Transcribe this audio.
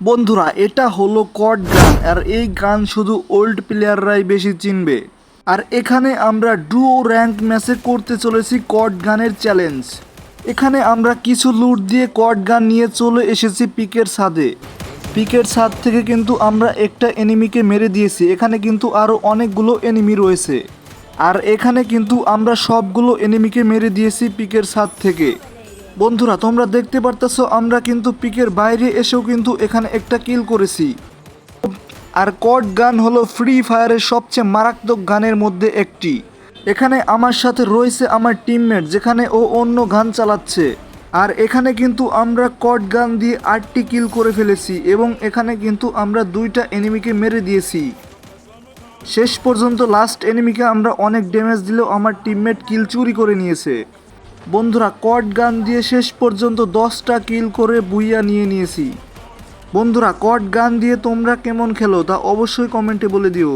বন্ধুরা, এটা হলো কড গান, আর এই গান শুধু ওল্ড প্লেয়াররাই বেশি চিনবে। আর এখানে আমরা ডুও র্যাঙ্ক ম্যাচে করতে চলেছি কড গানের চ্যালেঞ্জ এখানে আমরা কিছু লুট দিয়ে কড গান নিয়ে চলে এসেছি পিকের ছাদে। পিকের ছাদ থেকে কিন্তু আমরা একটা এনিমিকে মেরে দিয়েছি, এখানে কিন্তু আরও অনেকগুলো এনিমি রয়েছে। আর এখানে কিন্তু আমরা সবগুলো এনিমিকে মেরে দিয়েছি পিকের ছাদ থেকে। বন্ধুরা, তোমরা দেখতে পারতেছো, আমরা কিন্তু পিকের বাইরে এসেও কিন্তু এখানে একটা কিল করেছি। আর কড গান হলো ফ্রি ফায়ারের সবচেয়ে মারাত্মক গানের মধ্যে একটি। এখানে আমার সাথে রয়েছে আমার টিমমেট যেখানে ও অন্য গান চালাচ্ছে। আর এখানে কিন্তু আমরা কড গান দিয়ে আটটি কিল করে ফেলেছি এবং এখানে কিন্তু আমরা দুইটা এনিমিকে মেরে দিয়েছি। শেষ পর্যন্ত লাস্ট এনিমিকে আমরা অনেক ড্যামেজ দিলেও আমার টিমমেট কিল চুরি করে নিয়েছে। বন্ধুরা, কট গান দিয়ে শেষ পর্যন্ত দশটা কিল করে বুইয়া নিয়ে নিয়েছি। বন্ধুরা, কট গান দিয়ে তোমরা কেমন খেলো তা অবশ্যই কমেন্টে বলে দিও।